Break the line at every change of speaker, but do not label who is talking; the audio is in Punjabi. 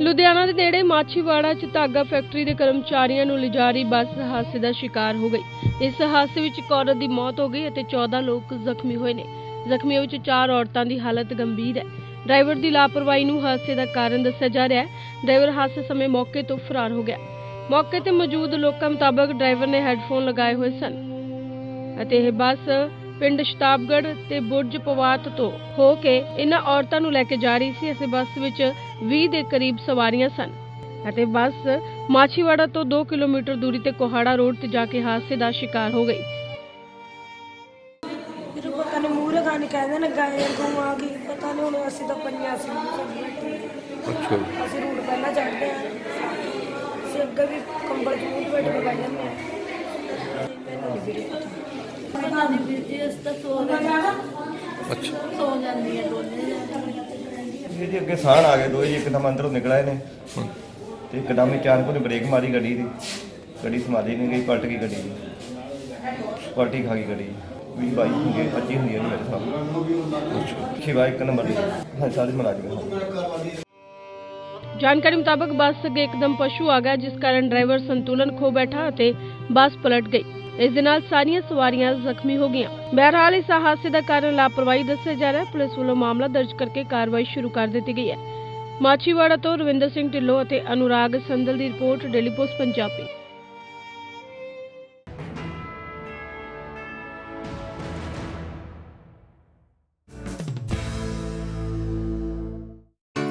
ਲੁਧਿਆਣਾ ਦੇ ਨੇੜੇ ਮਾਛੀਵਾੜਾ 'ਚ ਧਾਗਾ ਫੈਕਟਰੀ ਦੇ ਕਰਮਚਾਰੀਆਂ ਨੂੰ ਲਿਜਾਰੀ ਬੱਸ ਹਾਦਸੇ ਦਾ ਸ਼ਿਕਾਰ ਹੋ ਗਈ। ਇਸ ਹਾਦਸੇ ਵਿੱਚ ਇੱਕ ਔਰਤ ਦੀ ਮੌਤ ਹੋ ਗਈ ਅਤੇ 14 ਲੋਕ ਜ਼ਖਮੀ ਹੋਏ ਨੇ। ਜ਼ਖਮੀਆਂ ਵਿੱਚ 4 ਔਰਤਾਂ ਦੀ ਹਾਲਤ ਗੰਭੀਰ ਹੈ। ਡਰਾਈਵਰ ਦੀ ਲਾਪਰਵਾਹੀ ਨੂੰ ਹਾਦਸੇ ਦਾ ਕਾਰਨ ਦੱਸਿਆ ਜਾ ਰਿਹਾ ਹੈ। ਡਰਾਈਵਰ ਹਾਦਸੇ ਸਮੇਂ ਮੌਕੇ ਤੋਂ ਫਰਾਰ ਹੋ ਗਿਆ। ਮੌਕੇ ਤੇ ਮੌਜੂਦ ਲੋਕਾਂ ਮੁਤਾਬਕ ਡਰਾਈਵਰ ਨੇ ਹੈੱਡਫੋਨ ਲਗਾਏ ਹੋਏ ਸਨ ਅਤੇ ਇਹ ਬੱਸ ਪਿੰਡ ਸ਼ਤਾਬਗੜ੍ਹ ਤੇ ਬੁਰਜ ਪਵਾਤ ਤੋਂ ਹੋ ਕੇ ਇਹਨਾਂ ਔਰਤਾਂ ਨੂੰ ਲੈ ਕੇ ਜਾ ਰਹੀ ਸੀ ਇਸ ਬੱਸ ਵਿੱਚ 20 ਦੇ ਕਰੀਬ ਸਵਾਰੀਆਂ ਸਨ ਅਤੇ ਬੱਸ ਮਾਛੀਵਾੜਾ ਤੋਂ 2 ਕਿਲੋਮੀਟਰ ਦੂਰੀ ਤੇ ਕੋਹਾੜਾ ਰੋਡ ਤੇ ਜਾ ਕੇ ਹਾਦਸੇ ਦਾ ਸ਼ਿਕਾਰ ਹੋ ਗਈ।
ਫਿਰ ਪਤਾ ਨਹੀਂ ਮੂੰਹ ਲਗਾਣੇ ਕਹਿੰਦੇ ਨੇ ਗਾਏ ਗਊ ਆ ਗਈ ਪਤਾ ਨਹੀਂ ਹੁਣ ਅਸੀਂ ਤਾਂ ਪੰਜਾਂ ਸੀ
ਅੱਛਾ। ਜੀ।
ਅਸੀਂ ਰੂਟ ਪਹਿਲਾਂ ਚੜ੍ਹਦੇ ਆ ਅਸੀਂ ਅੱਗੇ ਵੀ ਕੰਬਲ ਚ ਮੂੰਹ ਲਪੇਟ ਕੇ ਬਹਿ ਜਾਂਦੇ ਆ। ਮੈਨੂੰ ਨਹੀਂ ਵੀਰੇ ਪਤਾ।
ਪਤਾ ਨਹੀਂ ਵੀਰ ਜੀ ਇਸ ਤਾਂ ਸੋ ਗਏ
ਅੱਛਾ।
ਸੋ ਜਾਂਦੀ ਹੈ ਦੋਨੇ
ਇਹ ਜੀ ਅੱਗੇ ਸਾਹ ਆ ਗਏ ਦੋ ਜੀ ਇੱਕਦਮ ਅੰਦਰੋਂ ਨਿਕਲ ਆਏ ਨੇ ਤੇ ਇੱਕਦਮ ਹੀ ਅਚਾਨਕ ਉਹਨੇ ਬ੍ਰੇਕ ਮਾਰੀ ਗੱਡੀ ਦੀ। ਗੱਡੀ ਸੰਭਾਲੀ ਨਹੀਂ ਗਈ ਪਲਟ ਗਈ ਗੱਡੀ ਦੀ। ਪਲਟੀ ਖਾ ਗਈ ਗੱਡੀ। ਵੀ ਬਾਈ ਹੁੰਦੀ 25 ਹੁੰਦੀ ਹੈ ਮੇਰੇ ਸਾਹਮਣੇ। ਸ਼ਿਵਾ ਇੱਕ ਨੰਬਰ ਦੀ। ਹਾਂ ਸਾਰੇ ਮੁਲਾਜ਼ਮ। ਹਾਂ
ਜਾਣਕਾਰੀ ਮੁਤਾਬਕ ਬੱਸ ਅੱਗੇ ਇੱਕਦਮ ਪਸ਼ੂ ਆ ਗਿਆ, ਜਿਸ ਕਾਰਨ ਡਰਾਈਵਰ ਸੰਤੁਲਨ ਖੋ ਬੈਠਾ ਅਤੇ ਬੱਸ ਪਲਟ ਗਈ। ਇਸ ਦੇ ਨਾਲ ਸਾਰੀਆਂ ਸਵਾਰੀਆਂ ਜ਼ਖਮੀ ਹੋ ਗਈਆਂ। ਬਹਰਹਾਲ ਇਸ ਹਾਦਸੇ ਦਾ ਕਾਰਨ ਲਾਪਰਵਾਹੀ ਦੱਸਿਆ ਜਾ ਰਿਹਾ ਹੈ। ਪੁਲਿਸ ਵੱਲੋਂ ਮਾਮਲਾ ਦਰਜ ਕਰਕੇ ਕਾਰਵਾਈ ਸ਼ੁਰੂ ਕਰ ਦਿੱਤੀ ਗਈ ਹੈ। ਮਾਛੀਵਾੜਾ ਤੋਂ ਰਵਿੰਦਰ ਸਿੰਘ ਢਿੱਲੋਂ ਅਤੇ ਅਨੁਰਾਗ ਸੰਦਲ ਦੀ ਰਿਪੋਰਟ, ਡੇਲੀ ਪੋਸਟ, ਪੰਜਾਬੀ।